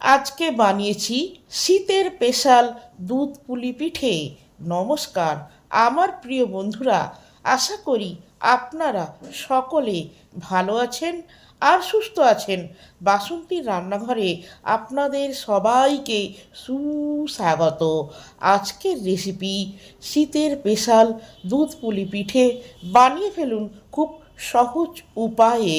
আজকে বানিয়েছি শীতের স্পেশাল দুধ পুলি পিঠে। নমস্কার, আমার প্রিয় বন্ধুরা, আশা করি আপনারা সকলে ভালো আছেন আর সুস্থ আছেন। বাসন্তীর রান্নাঘরে আপনাদের সবাইকে সুস্বাগত। আজকের রেসিপি শীতের স্পেশাল দুধ পুলি পিঠে বানিয়ে ফেলুন খুব সহজ উপায়ে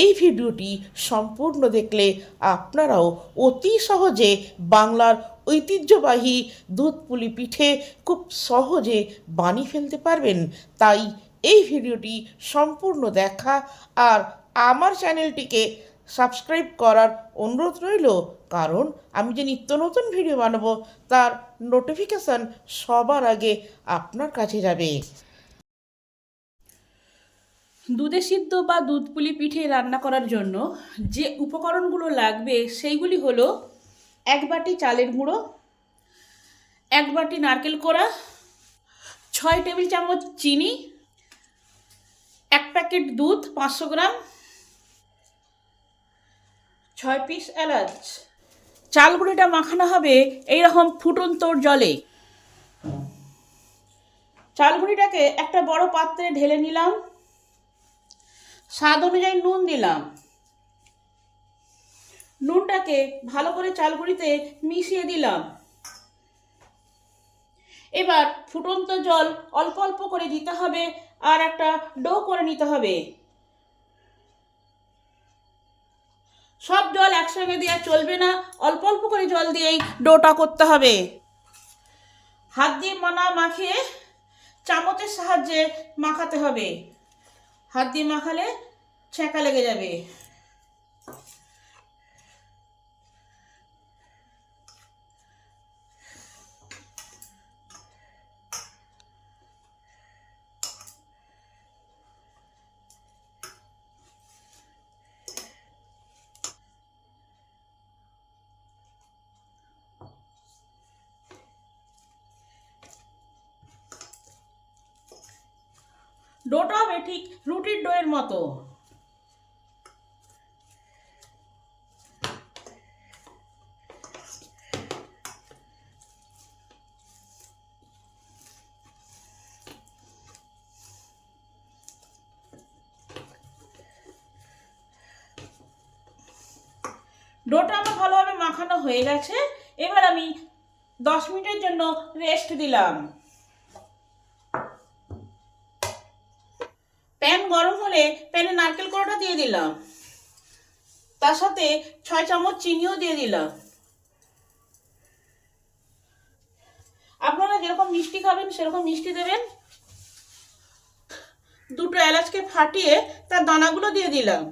এই ভিডিওটি সম্পূর্ণ দেখলে আপনারাও অতি সহজে বাংলার ঐতিহ্যবাহী দুধ পুলি পিঠে খুব সহজে বানিয়ে ফেলতে পারবেন। তাই এই ভিডিওটি সম্পূর্ণ দেখা আর আমার চ্যানেলটিকে সাবস্ক্রাইব করার অনুরোধ রইল, কারণ আমি যে নিত্য নতুন ভিডিও বানাবো তার নোটিফিকেশান সবার আগে আপনার কাছে যাবে। দুধে সিদ্ধ বা দুধ পুলি পিঠে রান্না করার জন্য যে উপকরণগুলো লাগবে সেইগুলি হলো এক বাটি চালের গুঁড়ো, এক বাটি নারকেল কোড়া, ছয় টেবিল চামচ চিনি, এক প্যাকেট দুধ পাঁচশো গ্রাম, ছয় পিস এলাচ। চাল গুঁড়িটা মাখানো হবে এইরকম ফুটন্তোর জলে। চাল গুঁড়িটাকে একটা বড় পাত্রে ঢেলে নিলাম। স্বাদ অনুযায়ী নুন দিলাম। নুনটাকে ভালো করে চালগুড়িতে মিশিয়ে দিলাম। এবার ফুটন্ত জল অল্প অল্প করে দিতে হবে আর একটা ডো করে নিতে হবে। সব জল একসঙ্গে দেওয়া চলবে না, অল্প অল্প করে জল দিয়েই ডোটা করতে হবে। হাত দিয়ে মানা মাখিয়ে চামচের সাহায্যে মাখাতে হবে। হাত দিয়ে মাখালে ছ্যাঁকা লেগে যাবে। ডোটা হবে ঠিক রুটির ডোয়ের মতো। ডোটা আমার ভালোভাবে মাখানো হয়ে গেছে। এবার আমি দশ মিনিটের জন্য রেস্ট দিলাম প্যান গরম প্যানে নারকেল কোড়াটা দিয়ে দিলাম। তার সাথে ছয় চামচ চিনিও দিয়ে দিলাম। আপনারা যেরকম মিষ্টি খাবেন, সেরকম মিষ্টি দেবেন। দুটো এলাচকে ফাটিয়ে তার দানাগুলো দিয়ে দিলাম।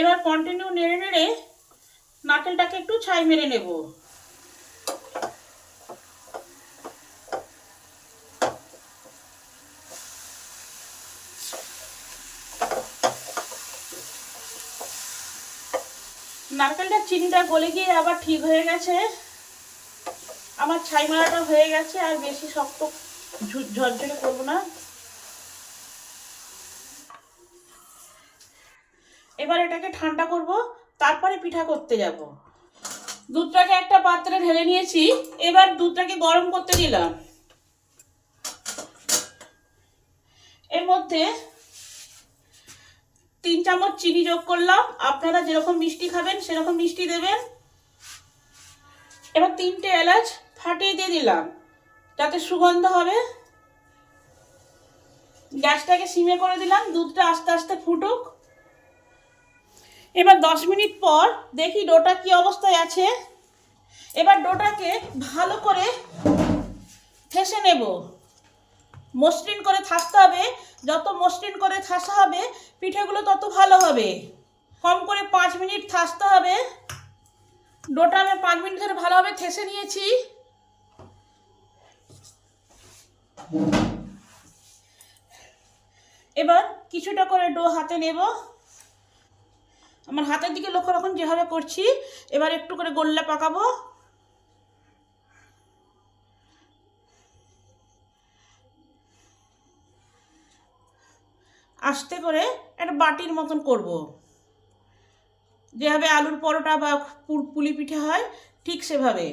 এবার কন্টিনিউ নেড়ে নেড়ে নারকেলটাকে একটু ছাই মেরে নেব। নারকেলটা চিনিটা গলে গিয়ে আবার ঠিক হয়ে গেছে। আমার ছাই মারাটা হয়ে গেছে, আর বেশি শক্ত ঝরঝরে করব না। এবার এটাকে ঠান্ডা করব, তারপরে পিঠা করতে যাব। দুধটাকে একটা পাত্রে ঢেলে নিয়েছি, এবার দুধটাকে গরম করতে দিলাম। এর মধ্যে তিন চামচ চিনি যোগ করলাম। আপনারা যেরকম মিষ্টি খাবেন, সেরকম মিষ্টি দেবেন। এবার তিনটে এলাচ ফাটিয়ে দিয়ে দিলাম। যাতে সুগন্ধ হবে। গ্যাসটাকে সিমে করে দিলাম। দুধটা আস্তে আস্তে ফুটুক। এবার দশ মিনিট পর দেখি ডোটা কি অবস্থায় আছে। এবার ডোটাকে ভালো করে ঠেসে নেব। মসৃণ করে থাকতে হবে। যত মসৃণ করে থাসা হবে, পিঠেগুলো তত ভালো হবে। কম করে পাঁচ মিনিট থাসতে হবে। ডোটা আমি পাঁচ মিনিট ধরে ভালোভাবে ঠেসে নিয়েছি। এবার কিছুটা করে ডো হাতে নেব। আমার হাতের দিকে লক্ষ্য রাখুন, যেভাবে করছি, এবার একটু করে গোল্লা পাকাবো। আস্তে করে একটা বাটির মতন করব। যেভাবে আলুর পরোটা বা পুলি পিঠে হয়, ঠিক সেভাবে।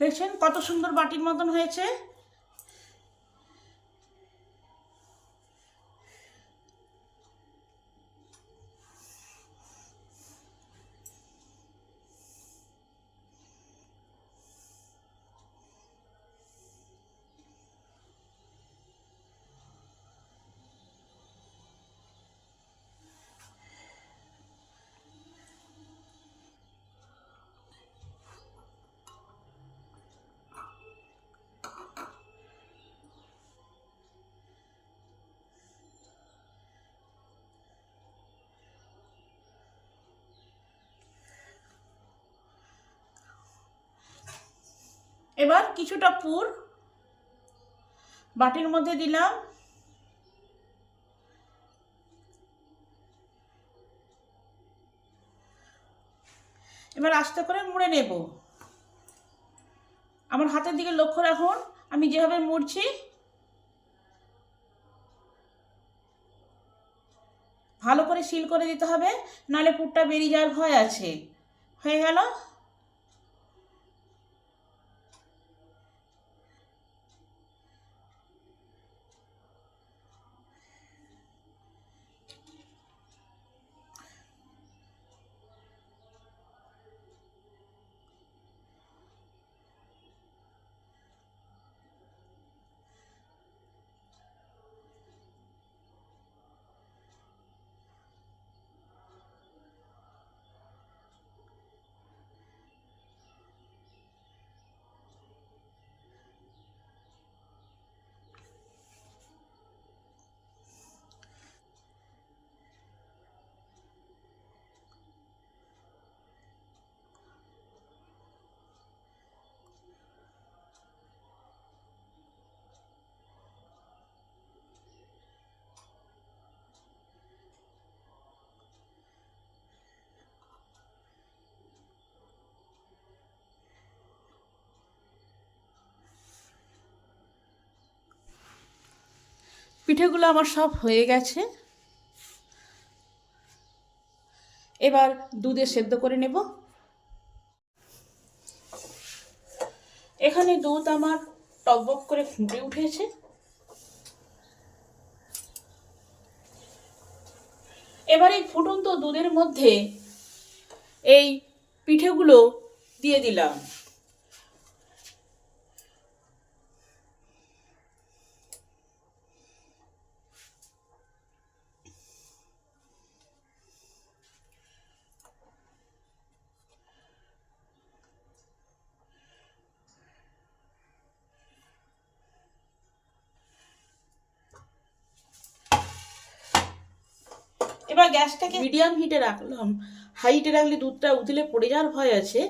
দেখছেন কত সুন্দর বাটির মতন হয়েছে? এবার কিছুটা পুর বাটির মধ্যে দিলাম। এবার আস্তে করে মুড়ে নেব। আমার হাতের দিকে লক্ষ্য রাখুন, আমি যেভাবে মুড়ছি, ভালো করে সিল করে দিতে হবে, নাহলে পুরটা বেরিয়ে যাওয়ার ভয় আছে। হয়ে গেল। পিঠেগুলো আমার সব হয়ে গেছে। এবার দুধে সেদ্ধ করে নেব। এখানে দুধ আমার টকবক করে ফুটে উঠেছে। এবার এই ফুটন্ত দুধের মধ্যে এই পিঠেগুলো দিয়ে দিলাম। এবার গ্যাসটাকে মিডিয়াম হিটে রাখলাম। হাই হিটে রাখলে দুধটা উতলে পড়ে যাওয়ার ভয় আছে,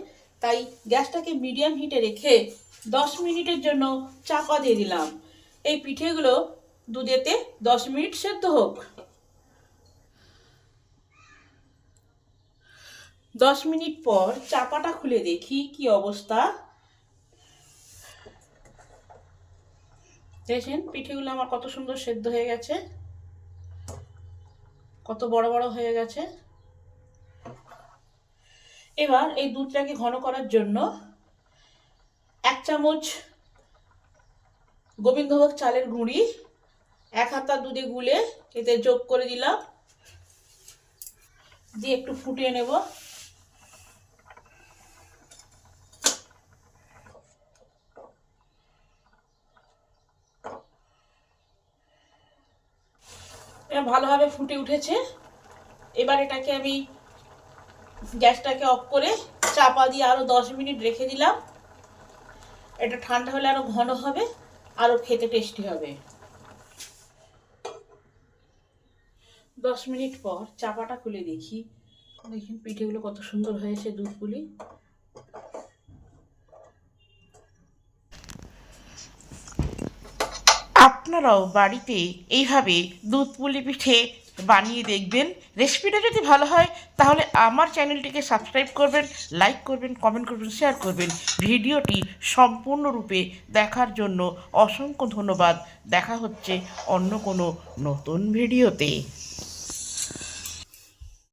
তাই গ্যাসটাকে মিডিয়াম হিটে রেখে দশ মিনিটের জন্য চাপা দিয়ে দিলাম। এই পিঠেগুলো দুধেতে দশ মিনিট সেদ্ধ হোক। দশ মিনিট পর চাপাটা খুলে দেখি কি অবস্থা। দেখেন পিঠেগুলো আমার কত সুন্দর সেদ্ধ হয়ে গেছে। কত বড় বড় হয়ে গেছে। এবার এই দুধটাকে ঘন করার জন্য এক চামচ গোবিন্দভোগ চালের গুঁড়ি, এক হাতা দুধে গুলে এতে যোগ করে দিলাম। দিয়ে একটু ফুটিয়ে নেব। ভালোভাবে ফুটে উঠেছে। এবার এটাকে আমি গ্যাসটাকে অফ করে চাপা দিয়ে আরও দশ মিনিট রেখে দিলাম। এটা ঠান্ডা হলে আরও ঘন হবে আরও খেতে টেস্টি হবে। দশ মিনিট পর চাপাটা খুলে দেখি। দেখুন, পিঠেগুলো কত সুন্দর হয়েছে দুধগুলি আপনারাও বাড়িতে এইভাবে দুধ, পুলি পিঠে বানিয়ে দেখবেন। রেসিপিটা যদি ভালো হয়, তাহলে আমার চ্যানেলটিকে সাবস্ক্রাইব করবেন, লাইক করবেন, কমেন্ট করবেন, শেয়ার করবেন। ভিডিওটি সম্পূর্ণরূপে দেখার জন্য অসংখ্য ধন্যবাদ। দেখা হচ্ছে অন্য কোনো নতুন ভিডিওতে।